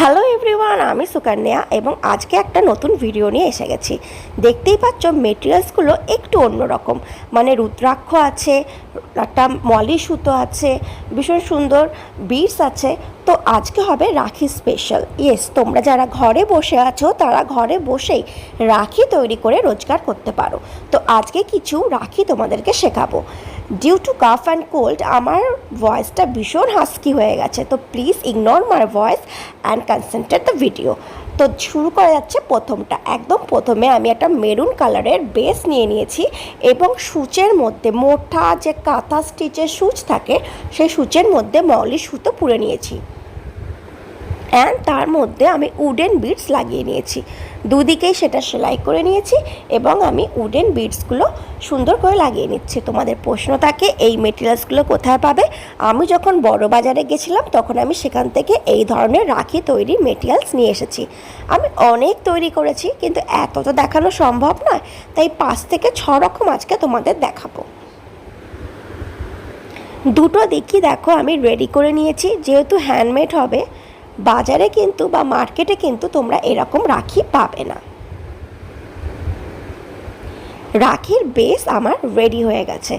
Hello everyone, আমি সুকন্যা এবং আজকে একটা নতুন ভিডিও নিয়ে এসে গেছি। দেখতেই পাচ্ছ মেটেরিয়ালসগুলো একটু অন্যরকম মানে রুদ্রাক্ষ আছে, একটা মলি সুতো আছে, ভীষণ সুন্দর বিটস আছে। তো আজকে হবে রাখি স্পেশাল ইয়েস তোমরা যারা ঘরে বসে আছো, তারা ঘরে বসেই রাখি তৈরি করে রোজগার করতে পারো। তো আজকে কিছু রাখি তোমাদেরকে শেখাবো। Due to cough and cold আমার ভয়েসটা ভীষণ হাস্কি হয়ে গেছে। তো please ignore my voice and concentrate the video তো শুরু করা যাচ্ছে প্রথমটা। একদম প্রথমে আমি একটা মেরুন কালারের বেস নিয়ে নিয়েছি এবং সূচের মধ্যে মোটা যে কাঁথা স্টিচের সূচ থাকে, সেই সূচের মধ্যে মলি সুতো পুরে নিয়েছি। অ্যান্ড তার মধ্যে আমি উডেন বিটস লাগিয়ে নিয়েছি। দুদিকেই সেটা সেলাই করে নিয়েছি এবং আমি উডেন বিডসগুলো সুন্দর করে লাগিয়ে নিচ্ছি। তোমাদের প্রশ্ন থাকে, এই মেটেরিয়ালসগুলো কোথায় পাবে? আমি যখন বড় বাজারে গেছিলাম, তখন আমি সেখান থেকে এই ধরনের রাখি তৈরি মেটেরিয়ালস নিয়ে এসেছি। আমি অনেক তৈরি করেছি, কিন্তু এত তো দেখানো সম্ভব নয়, তাই পাঁচ থেকে ছ রকম আজকে তোমাদের দেখাবো। দুটো দিকই দেখো, আমি রেডি করে নিয়েছি, যেহেতু হ্যান্ডমেড হবে বাজারে কিন্তু বা মার্কেটে কিন্তু তোমরা এরকম রাখি পাবে না। রাখির বেস আমার রেডি হয়ে গেছে।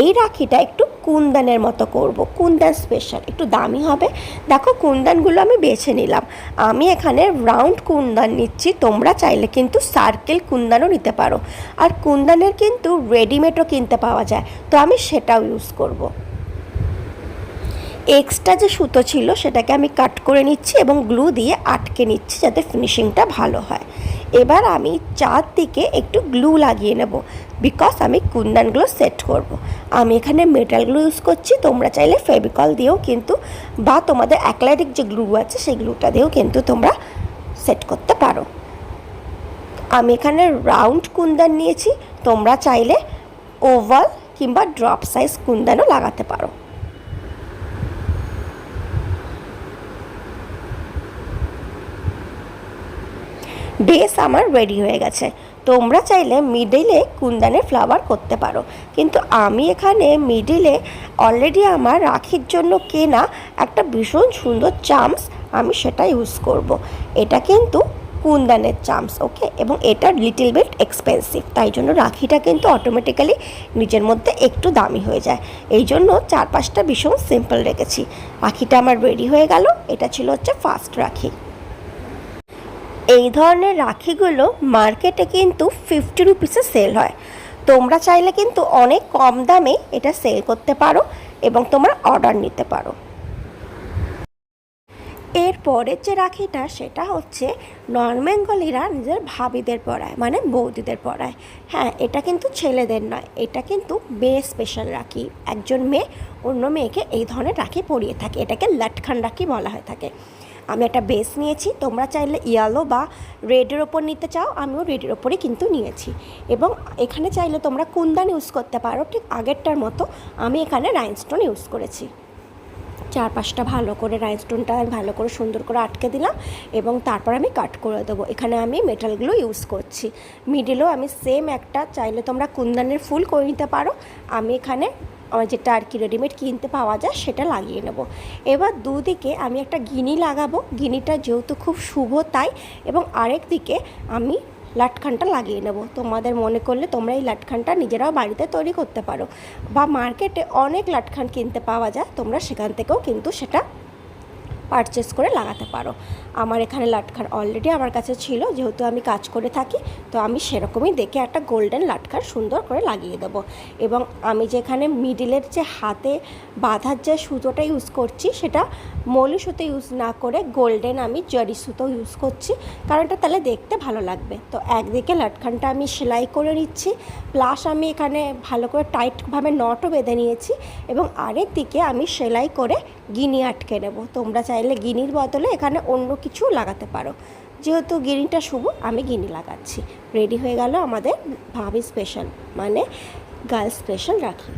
এই রাখিটা একটু কুন্দানের মতো করব, কুন্দান স্পেশাল একটু দামি হবে। দেখো কুন্দানগুলো আমি বেছে নিলাম। আমি এখানে রাউন্ড কুন্দান নিচ্ছি, তোমরা চাইলে কিন্তু সার্কেল কুন্দানও নিতে পারো। আর কুন্দানের কিন্তু রেডিমেডও কিনতে পাওয়া যায়, তো আমি সেটাও ইউজ করব। এক্সট্রা যে সুতো ছিল, সেটাকে আমি কাট করে নিচ্ছি এবং গ্লু দিয়ে আটকে নিচ্ছি যাতে ফিনিশিংটা ভালো হয়। এবার আমি চারদিকে একটু গ্লু লাগিয়ে নেব বিকজ আমি কুন্দানগুলো সেট করব। আমি এখানে মেটালগুলো ইউজ করছি, তোমরা চাইলে ফেবিকল দিয়েও কিন্তু বা তোমাদের অ্যাক্লাইটিক যে গ্লু আছে, সেই গ্লুটা দিয়েও কিন্তু তোমরা সেট করতে পারো। আমি এখানে রাউন্ড কুন্দান নিয়েছি, তোমরা চাইলে ওভাল কিংবা ড্রপ সাইজ কুন্দানও লাগাতে পারো। বেস আমার রেডি হয়ে গেছে। তোমরা চাইলে মিডিলে কুন্দানের ফ্লাওয়ার করতে পারো। কিন্তু আমি এখানে মিডিলে অলরেডি আমার রাখির জন্য কেনা একটা ভীষণ সুন্দর চামস আমি সেটা ইউজ করব। এটা কিন্তু কুন্দানের চামস ওকে এবং এটা লিটিল বিট এক্সপেন্সিভ তাই জন্য রাখিটা কিন্তু অটোমেটিক্যালি নিজের মধ্যে একটু দামি হয়ে যায়। এই জন্য চার পাঁচটা ভীষণ সিম্পল রেখেছি। রাখিটা আমার রেডি হয়ে গেল। এটা ছিল হচ্ছে ফার্স্ট রাখি। এই ধরনের রাখিগুলো মার্কেটে কিন্তু ফিফটি রুপিসে সেল হয়। তোমরা চাইলে কিন্তু অনেক কম দামে এটা সেল করতে পারো এবং তোমরা অর্ডার নিতে পারো। এর পরের যে রাখিটা সেটা হচ্ছে নর্মেঙ্গলিরা নিজের ভাবিদের পড়ায় মানে বৌদিদের পড়ায় হ্যাঁ এটা কিন্তু ছেলেদের নয়, এটা কিন্তু মেয়ে স্পেশাল রাখি। একজন মেয়ে অন্য মেয়েকে এই ধরনের রাখি পরিয়ে থাকে, এটাকে লাটখান রাখি বলা হয়ে থাকে। আমি একটা বেস নিয়েছি, তোমরা চাইলে ইয়েলো বা রেডের ওপর নিতে চাও, আমিও রেডের ওপরে কিন্তু নিয়েছি। এবং এখানে চাইলে তোমরা কুন্দান ইউজ করতে পারো, ঠিক আগেরটার মতো আমি এখানে রাইনস্টোন ইউজ করেছি। চার পাঁচটা ভালো করে রাইনস্টোনটা ভালো করে সুন্দর করে আটকে দিলাম এবং তারপর আমি কাট করে দেবো। এখানে আমি মেটালগুলো ইউজ করছি। মিডিলেও আমি সেম একটা, চাইলে তোমরা কুন্দানের ফুল করে নিতে পারো। আমি এখানে, আমার যেটা আর কি রেডিমেড কিনতে পাওয়া যায় সেটা লাগিয়ে নেব। এবার দুদিকে আমি একটা গিনি লাগাবো। গিনিটা যেহেতু খুব শুভ তাই এবং আরেক দিকে আমি লাটখানটা লাগিয়ে নেব। তোমাদের মনে করলে তোমরা এই লাটখানটা নিজেরাও বাড়িতে তৈরি করতে পারো। বা মার্কেটে অনেক লাটখান কিনতে পাওয়া যায়, তোমরা সেখান থেকেও কিন্তু সেটা পারচেস করে লাগাতে পারো। আমার এখানে লাটখার অলরেডি আমার কাছে ছিল, যেহেতু আমি কাজ করে থাকি, তো আমি সেরকমই দেখে একটা গোল্ডেন লাটখার সুন্দর করে লাগিয়ে দেব। এবং আমি যেখানে মিডিলের যে হাতে বাঁধার যে সুতোটা ইউজ করছি, সেটা মলি সুতো ইউজ না করে গোল্ডেন আমি জরি সুতো ইউজ করছি, কারণ এটা তাহলে দেখতে ভালো লাগবে। তো একদিকে লাটখানটা আমি সেলাই করে নিচ্ছি প্লাস আমি এখানে ভালো করে টাইটভাবে নটও বেঁধে নিয়েছি, এবং আরেক দিকে আমি সেলাই করে গিনি আটকে নেব। তোমরা চাইলে গিনির বদলে এখানে অন্য কিছু লাগাতে পারো। যেহেতু গিনিটা শুভ, আমি গিনি লাগাচ্ছি। রেডি হয়ে গেল আমাদের ভাবি স্পেশাল মানে গার্লস স্পেশাল রাখি।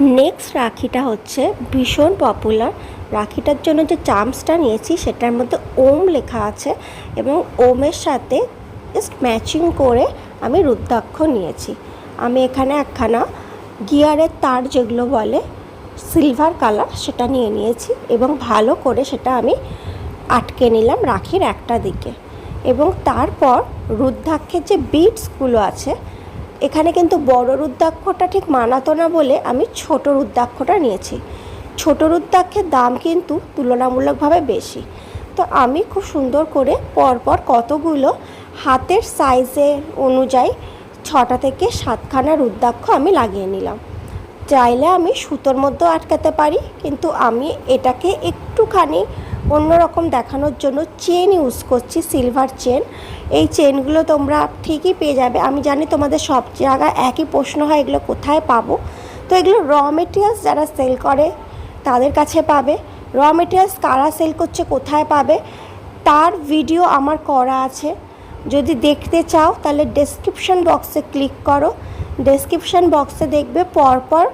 নেক্সট রাখিটা হচ্ছে ভীষণ পপুলার রাখিটার জন্য যে চামসটা নিয়েছি, সেটার মধ্যে ওম লেখা আছে এবং ওমের সাথে জাস্ট ম্যাচিং করে আমি রুদ্রাক্ষ নিয়েছি। আমি এখানে একখানা গিয়ারের তার যেগুলো বলে সিলভার কালার সেটা নিয়ে নিয়েছি এবং ভালো করে সেটা আমি আটকে নিলাম রাখির একটা দিকে। এবং তারপর রুদ্রাক্ষের যে বিটসগুলো আছে এখানে কিন্তু বড় রুদ্রাক্ষটা ঠিক মানাতো না বলে আমি ছোট রুদ্রাক্ষটা নিয়েছি। ছোট রুদ্রাক্ষের দাম কিন্তু তুলনামূলকভাবে বেশি। তো আমি খুব সুন্দর করে পরপর কতগুলো হাতের সাইজে অনুযায়ী ছটা থেকে সাতখানা রুদ্রাক্ষ আমি লাগিয়ে নিলাম। চাইলে আমি সুতোর মধ্যেও আটকাতে পারি, কিন্তু আমি এটাকে একটুখানি অন্যরকম দেখানোর জন্য চেন ইউজ করছি সিলভার চেন এই চেনগুলো তোমরা ঠিকই পেয়ে যাবে। আমি জানি তোমাদের সব জায়গায় একই প্রশ্ন হয়, এগুলো কোথায় পাবো? তো এগুলো র মেটেরিয়ালস যারা সেল করে, তাদের কাছে পাবে। র মেটেরিয়ালস কারা সেল করছে, কোথায় পাবে? তার ভিডিও আমার করা আছে। যদি দেখতে চাও, তাহলে ডেসক্রিপশন বক্সে ক্লিক করো। ডেসক্রিপশন বক্সে দেখবে পরপর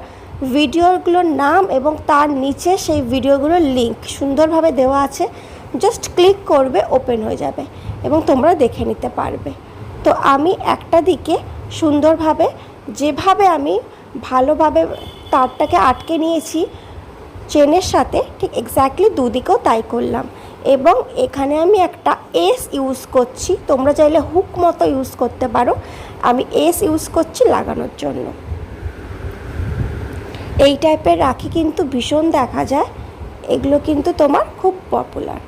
ভিডিওগুলোর নাম এবং তার নিচে সেই ভিডিওগুলোর লিংক সুন্দরভাবে দেওয়া আছে। জাস্ট ক্লিক করবে ওপেন হয়ে যাবে এবং তোমরা দেখে নিতে পারবে। তো আমি একটা দিকে সুন্দরভাবে, যেভাবে আমি ভালোভাবে তারটাকে আটকে নিয়েছি চেনের সাথে ঠিক এক্স্যাক্টলি দুদিকেও তাই করলাম। এবং এখানে আমি একটা এস ইউজ করছি, তোমরা চাইলে হুক মতো ইউজ করতে পারো। আমি এস ইউজ করছি লাগানোর জন্য। এই টাইপের রাখি কিন্তু ভীষণ দেখা যায়। এগুলো কিন্তু তোমার খুব পপুলার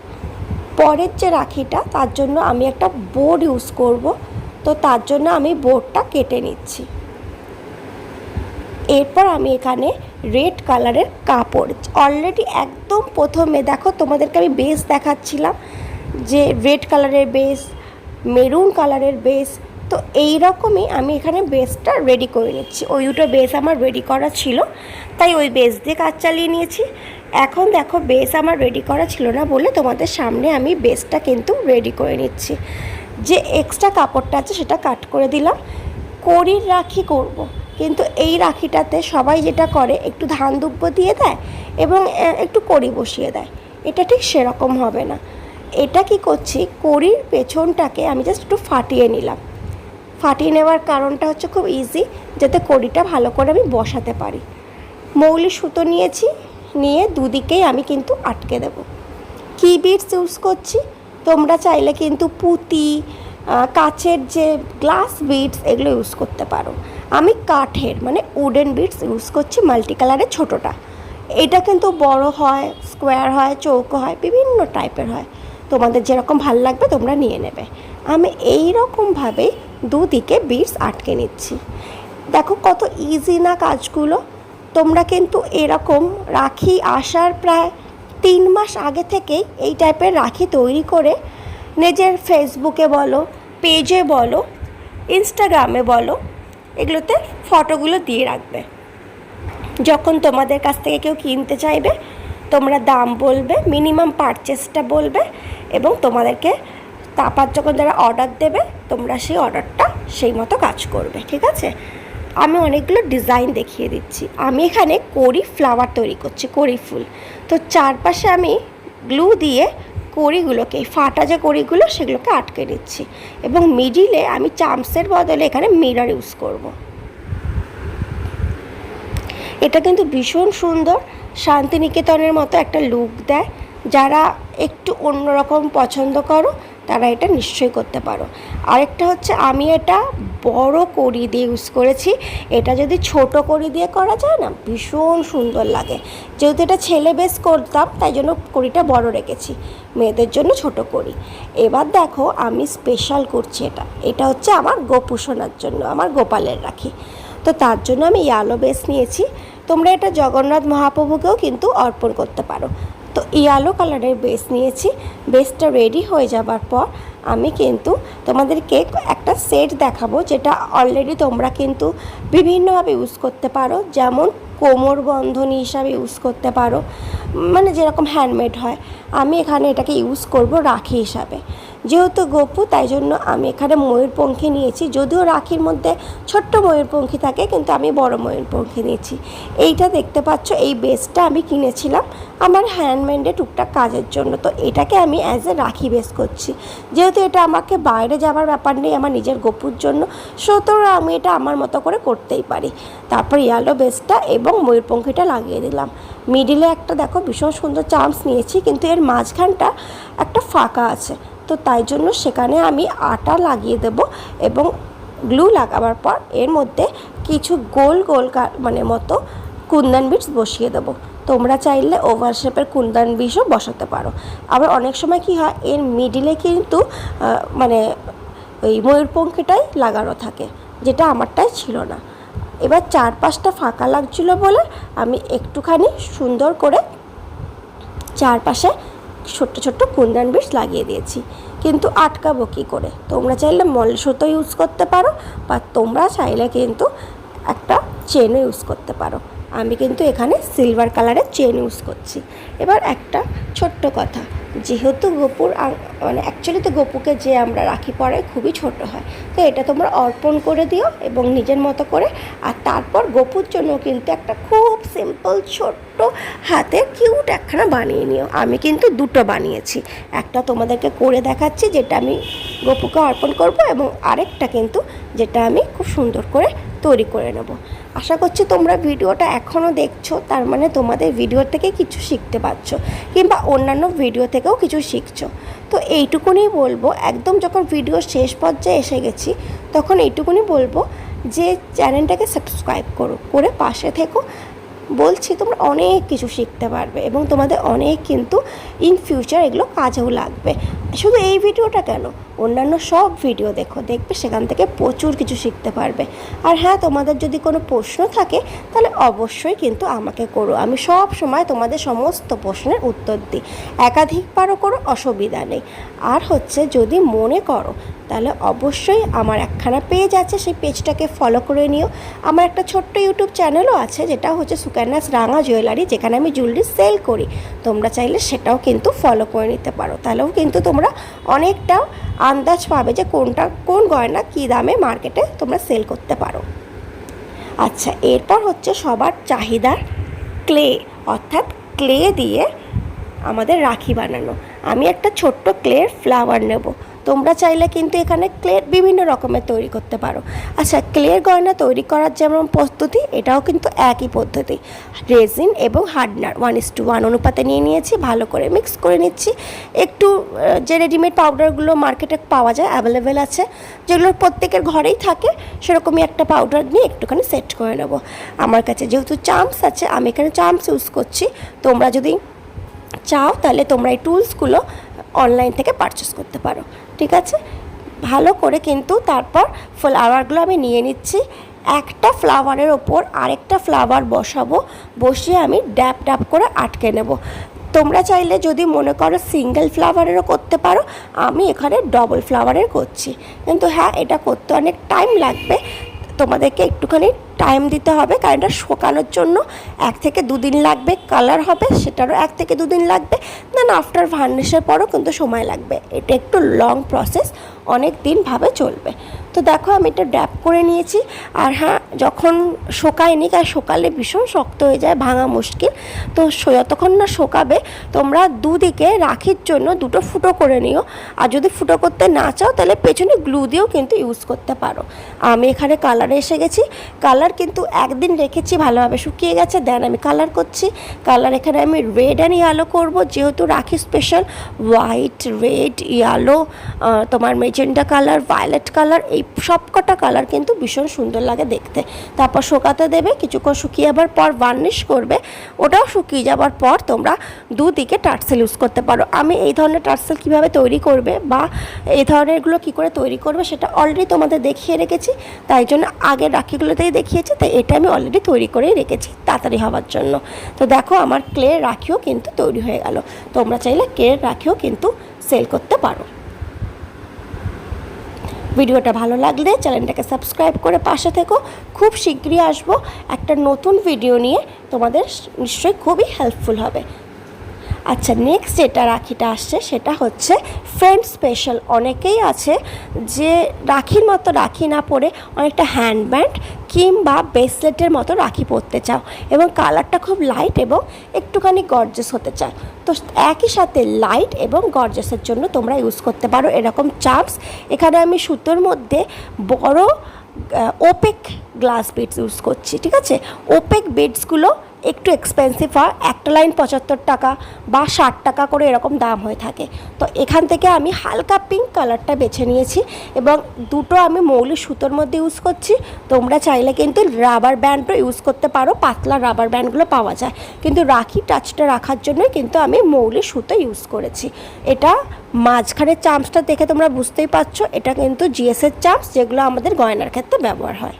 পরের যে রাখিটা, তার জন্য আমি একটা বোর্ড ইউজ করব। তো তার জন্য আমি বোর্ডটা কেটে নিচ্ছি। এরপর আমি এখানে রেড কালারের কাপড়। অলরেডি একদম প্রথমে দেখো, তোমাদেরকে আমি বেস দেখাচ্ছিলাম। যে রেড কালারের বেস মেরুন কালারের বেস তো এই রকমই আমি এখানে বেসটা রেডি করে নিচ্ছি। ওই দুটো বেস আমার রেডি করা ছিল, তাই ওই বেস দিয়ে কাজ চালিয়ে নিয়েছি। এখন দেখো বেস আমার রেডি করা ছিল না বলে তোমাদের সামনে আমি বেসটা কিন্তু রেডি করে নিচ্ছি। যে এক্সট্রা কাপড়টা আছে সেটা কাট করে দিলাম। কড়ির রাখি করব। কিন্তু এই রাখিটাতে সবাই যেটা করে, একটু ধান দুব্য দিয়ে দেয় এবং একটু কড়ি বসিয়ে দেয়। এটা ঠিক সেরকম হবে না। এটা কি করছি, কড়ির পেছনটাকে আমি জাস্ট একটু ফাটিয়ে নিলাম। ফাটিয়ে নেওয়ার কারণটা হচ্ছে খুব ইজি যাতে কড়িটা ভালো করে আমি বসাতে পারি। মৌলি সুতো নিয়েছি, নিয়ে দুদিকেই আমি কিন্তু আটকে দেব। কি বিটস ইউজ করছি? তোমরা চাইলে কিন্তু পুঁতি কাচের যে গ্লাস বিটস এগুলো ইউজ করতে পারো। আমি কাঠের মানে উডেন বিটস ইউজ করছি মাল্টি কালারের ছোটোটা। এটা কিন্তু বড় হয় স্কোয়ার হয়, চৌকো হয়, বিভিন্ন টাইপের হয়। তোমাদের যেরকম ভালো লাগবে তোমরা নিয়ে নেবে। আমি এই রকমভাবে দুদিকে বিটস আটকে নিচ্ছি। দেখো কত ইজি না কাজগুলো। তোমরা কিন্তু এরকম রাখি আসার প্রায় তিন মাস আগে থেকেই এই টাইপের রাখি তৈরি করে নিজের ফেসবুকে বলো পেজে বলো ইনস্টাগ্রামে বলো, এগুলোতে ফটোগুলো দিয়ে রাখবে। যখন তোমাদের কাছ থেকে কেউ কিনতে চাইবে, তোমরা দাম বলবে মিনিমাম পারচেসটা বলবে এবং তোমাদেরকে তারপর যখন যারা অর্ডার দেবে, তোমরা সেই অর্ডারটা সেই মতো কাজ করবে, ঠিক আছে? আমি অনেকগুলো ডিজাইন দেখিয়ে দিচ্ছি। আমি এখানে কড়ি ফ্লাওয়ার তৈরি করছি কড়ি ফুল। তো চারপাশে আমি গ্লু দিয়ে কড়িগুলোকে ফাটা যে কড়িগুলো, সেগুলোকে আটকে নিচ্ছি। এবং মিডিলে আমি চামসের বদলে এখানে মিরর ইউজ করব। এটা কিন্তু ভীষণ সুন্দর, শান্তিনিকেতনের মতো একটা লুক দেয়। যারা একটু অন্যরকম পছন্দ করো তারা এটা নিশ্চয়ই করতে পারো। আরেকটা হচ্ছে আমি এটা বড় কড়ি দিয়ে ইউজ করেছি। এটা যদি ছোট কড়ি দিয়ে করা যায় না, ভীষণ সুন্দর লাগে। যেহেতু এটা ছেলে বেশ করতাম, তাই জন্য কড়িটা বড় রেখেছি। মেয়েদের জন্য ছোট করি এবার দেখো আমি স্পেশাল করছি এটা। এটা হচ্ছে আমার গোপুষণার জন্য, আমার গোপালের রাখি। তো তার জন্য আমি ইয়ালো বেস নিয়েছি। তোমরা এটা জগন্নাথ মহাপ্রভুকেও কিন্তু অর্পণ করতে পারো। তো ইয়ালো কালারের বেস নিয়েছি। বেসটা রেডি হয়ে যাবার পর আমি কিন্তু তোমাদেরকে একটা সেট দেখাবো, যেটা অলরেডি তোমরা কিন্তু বিভিন্নভাবে ইউজ করতে পারো। যেমন কোমর বন্ধনী হিসাবে ইউজ করতে পারো। মানে যেরকম হ্যান্ডমেড হয়। আমি এখানে এটাকে ইউজ করব রাখি হিসাবে। যেহেতু গপু, তাই জন্য আমি এখানে ময়ূরপঙ্খী নিয়েছি। যদিও রাখির মধ্যে ছোট্ট ময়ূরপঙ্খী থাকে, কিন্তু আমি বড় ময়ূরপঙ্খী নিয়েছি। এইটা দেখতে পাচ্ছ, এই বেসটা আমি কিনেছিলাম আমার হ্যান্ডমেডে টুকটাক কাজের জন্য। তো এটাকে আমি অ্যাজ এ রাখি বেস করছি। যেহেতু এটা আমাকে বাইরে যাওয়ার ব্যাপার নেই, আমার নিজের গপুর জন্য, সুতরাং আমি এটা আমার মতো করে করতেই পারি। তারপর ইয়ালো বেসটা এবং ময়ূরপঙ্খীটা লাগিয়ে দিলাম। মিডিলে একটা দেখো, ভীষণ সুন্দর চান্স নিয়েছি, কিন্তু এর মাঝখানটা একটা ফাঁকা আছে। তো তাই জন্য সেখানে আমি আটা লাগিয়ে দেব এবং গ্লু লাগাবার পর এর মধ্যে কিছু গোল গোল মানে মতো কুন্দন বিটস বসিয়ে দেবো। তোমরা চাইলে ওভার শেপের কুন্দন বিষও বসাতে পারো। আবার অনেক সময় কি হয়, এর মিডিলে কিন্তু মানে ওই ময়ূরপঙ্খীটাই লাগানো থাকে, যেটা আমারটাই ছিল না। এবার চারপাশটা ফাঁকা লাগছিল বলে আমি একটুখানি সুন্দর করে চারপাশে ছোট্ট ছোট্ট কুন্দান বিষ লাগিয়ে দিয়েছি। কিন্তু আটকাবো কী করে? তোমরা চাইলে মল সুতো ইউজ করতে পারো, বা তোমরা চাইলে কিন্তু একটা চেনও ইউজ করতে পারো। আমি কিন্তু এখানে সিলভার কালারের চেন ইউজ করছি। এবার একটা ছোট্ট কথা, যেহেতু গোপুর মানে অ্যাকচুয়ালি তো গোপুকে যে আমরা রাখি পরাই খুবই ছোট হয়, তো এটা তোমরা অর্পণ করে দিও এবং নিজের মতো করে। আর তারপর গোপুর জন্য কিন্তু একটা খুব সিম্পল ছোট্ট হাতে কিউট একখানা বানিয়ে নিও। আমি কিন্তু দুটো বানিয়েছি, একটা তোমাদেরকে করে দেখাচ্ছি, যেটা আমি গোপুকে অর্পণ করব এবং আরেকটা কিন্তু যেটা আমি খুব সুন্দর করে তৈরি করে নেব। আশা করছি তোমরা ভিডিওটা এখনও দেখছ, তার মানে তোমাদের ভিডিও থেকে কিছু শিখতে পারছ, কিংবা অন্যান্য ভিডিও থেকেও কিছু শিখছো। তো এইটুকুনি বলব, একদম যখন ভিডিও শেষ পর্যায়ে এসে গেছি, তখন এইটুকুনি বলব যে চ্যানেলটাকে সাবস্ক্রাইব করো, করে পাশে থেকো। বলছি, তোমরা অনেক কিছু শিখতে পারবে এবং তোমাদের অনেক কিন্তু ইন ফিউচার এগুলো কাজেও লাগবে। শুধু এই ভিডিওটা কেন? অন্যান্য সব ভিডিও দেখো, দেখবে সেখান থেকে প্রচুর কিছু শিখতে পারবে। আর হ্যাঁ তোমাদের যদি কোনো প্রশ্ন থাকে, তাহলে অবশ্যই কিন্তু আমাকে করো। আমি সব সময় তোমাদের সমস্ত প্রশ্নের উত্তর দিই। একাধিকবারও করো, অসুবিধা নেই। আর হচ্ছে যদি মনে করো, তাহলে অবশ্যই আমার একখানা পেজ আছে, সেই পেজটাকে ফলো করে নিও। আমার একটা ছোট্ট ইউটিউব চ্যানেলও আছে, যেটা হচ্ছে সুকান্যাস রাঙা জুয়েলারি যেখানে আমি জুয়েলারি সেল করি। তোমরা চাইলে সেটাও কিন্তু ফলো করে নিতে পারো। তাহলেও কিন্তু তোমরা অনেকটা আন্দাজ পাবে যে কোনটা, কোন গয়না কী দামে মার্কেটে তোমরা সেল করতে পারো। আচ্ছা এরপর হচ্ছে সবার চাহিদার ক্লে অর্থাৎ ক্লে দিয়ে আমাদের রাখি বানানো। আমি একটা ছোট্ট ক্লের ফ্লাওয়ার নেব। তোমরা চাইলে কিন্তু এখানে ক্লের বিভিন্ন রকমের তৈরি করতে পারো। আচ্ছা ক্লের গয়না তৈরি করার যেমন প্রস্তুতি এটাও কিন্তু একই পদ্ধতি। রেজিন এবং hardener one is two one অনুপাতে নিয়ে নিয়েছি, ভালো করে মিক্স করে নিচ্ছি। একটু যে রেডিমেড পাউডারগুলো মার্কেটে পাওয়া যায় অ্যাভেলেবেল আছে, যেগুলো প্রত্যেকের ঘরেই থাকে, সেরকমই একটা পাউডার নিয়ে একটুখানি সেট করে নেব। আমার কাছে যেহেতু চাম্পস আছে, আমি এখানে চাম্পস ইউজ করছি। তোমরা যদি চাও, তাহলে তোমরা এই টুলসগুলো অনলাইন থেকে পারচেস করতে পারো। ঠিক আছে? ভালো করে কিন্তু তারপর ফ্লাওয়ারগুলো আমি নিয়ে নিচ্ছি। একটা ফ্লাওয়ারের ওপর আরেকটা ফ্লাওয়ার বসাবো, বসিয়ে আমি ড্যাপ ড্যাপ করে আটকে নেব। তোমরা চাইলে যদি মনে করো সিঙ্গেল ফ্লাওয়ারেরও করতে পারো, আমি এখানে ডবল ফ্লাওয়ারের করছি। কিন্তু হ্যাঁ এটা করতে অনেক টাইম লাগবে। তোমাদেরকে একটুখানি টাইম দিতে হবে, কারণ এটা শোকানোর জন্য এক থেকে দুদিন লাগবে কালার হবে, সেটারও এক থেকে দুদিন লাগবে দেন আফটার ভার্নিশের পরও কিন্তু সময় লাগবে। এটা একটু লং প্রসেস অনেক দিনভাবে চলবে। তো দেখো আমি এটা ড্যাপ করে নিয়েছি। আর হ্যাঁ যখন শোকায়নি কারণ শোকালে ভীষণ শক্ত হয়ে যায়, ভাঙা মুশকিল। তো যতক্ষণ না শোকাবে, তোমরা দুদিকে রাখির জন্য দুটো ফুটো করে নিও। আর যদি ফুটো করতে না চাও, তাহলে পেছনে গ্লু দিয়েও কিন্তু ইউজ করতে পারো। আমি এখানে কালারে এসে গেছি। কালার কিন্তু একদিন রেখেছি, ভালোভাবে শুকিয়ে গেছে। দেন আমি কালার করছি। কালার এখানে আমি রেড অ্যান্ড ইয়ালো করব। যেহেতু rakhi special white red yellow তোমার মেজেন্ডা কালার ভায়োলেট কালার এই সবকটা কালার কিন্তু ভীষণ সুন্দর লাগে দেখতে। তারপর শোকাতে দেবে, কিছুক্ষণ শুকিয়ে যাবার পর ভার্নিশ করবে, ওটাও শুকিয়ে যাবার পর তোমরা দুদিকে টার্সেল ইউজ করতে পারো। আমি এই ধরনের টার্সেল কীভাবে তৈরি করবে বা এই ধরনেরগুলো কী করে তৈরি করবে সেটা অলরেডি তোমাদের দেখিয়ে রেখেছি, তাই জন্য আগের রাখিগুলোতেই দেখিয়েছি তাই এটা আমি অলরেডি তৈরি করেই রেখেছি তাড়াতাড়ি হওয়ার জন্য। তো দেখো আমার ক্লে রাখিও কিন্তু তৈরি হয়ে গেল, তোমরা চাইলে ক্লে রাখিও কিন্তু সেল করতে পারো। ভিডিওটা ভালো লাগলে চ্যানেলটাকে সাবস্ক্রাইব করে পাশে থেকো। খুব শীঘ্রই আসব একটা নতুন ভিডিও নিয়ে। তোমাদের নিশ্চয়ই খুবই হেল্পফুল হবে। আচ্ছা নেক্সট যেটা রাখিটা আসছে সেটা হচ্ছে ফ্রেন্ড স্পেশাল অনেকেই আছে যে রাখির মতো রাখি না পরে অনেকটা হ্যান্ডব্যান্ড কিংবা ব্রেসলেটের মতো রাখি পরতে চাও এবং কালারটা খুব লাইট এবং একটুখানি গর্জেস হতে চাও। তো একই সাথে লাইট এবং গর্জেসের জন্য তোমরা ইউজ করতে পারো এরকম চার্মস এখানে আমি সুতোর মধ্যে বড় ওপেক গ্লাস বিডস ইউজ করছি, ঠিক আছে? ওপেক বিডসগুলো একটু এক্সপেন্সিভ হয়, একটা লাইন পঁচাত্তর টাকা বা ষাট টাকা করে এরকম দাম হয়ে থাকে। তো এখান থেকে আমি হালকা পিঙ্ক কালারটা বেছে নিয়েছি এবং দুটো আমি মৌলি সুতোর মধ্যে ইউজ করছি। তোমরা চাইলে কিন্তু রাবার ব্যান্ডও ইউজ করতে পারো, পাতলা রাবার ব্যান্ডগুলো পাওয়া যায়। কিন্তু রাখি টাচটা রাখার জন্য কিন্তু আমি মৌলি সুতো ইউজ করেছি। এটা মাঝখানের চামচটা দেখে তোমরা বুঝতেই পারছ, এটা কিন্তু জিএসের চামচ যেগুলো আমাদের গয়নার ক্ষেত্রে ব্যবহার হয়।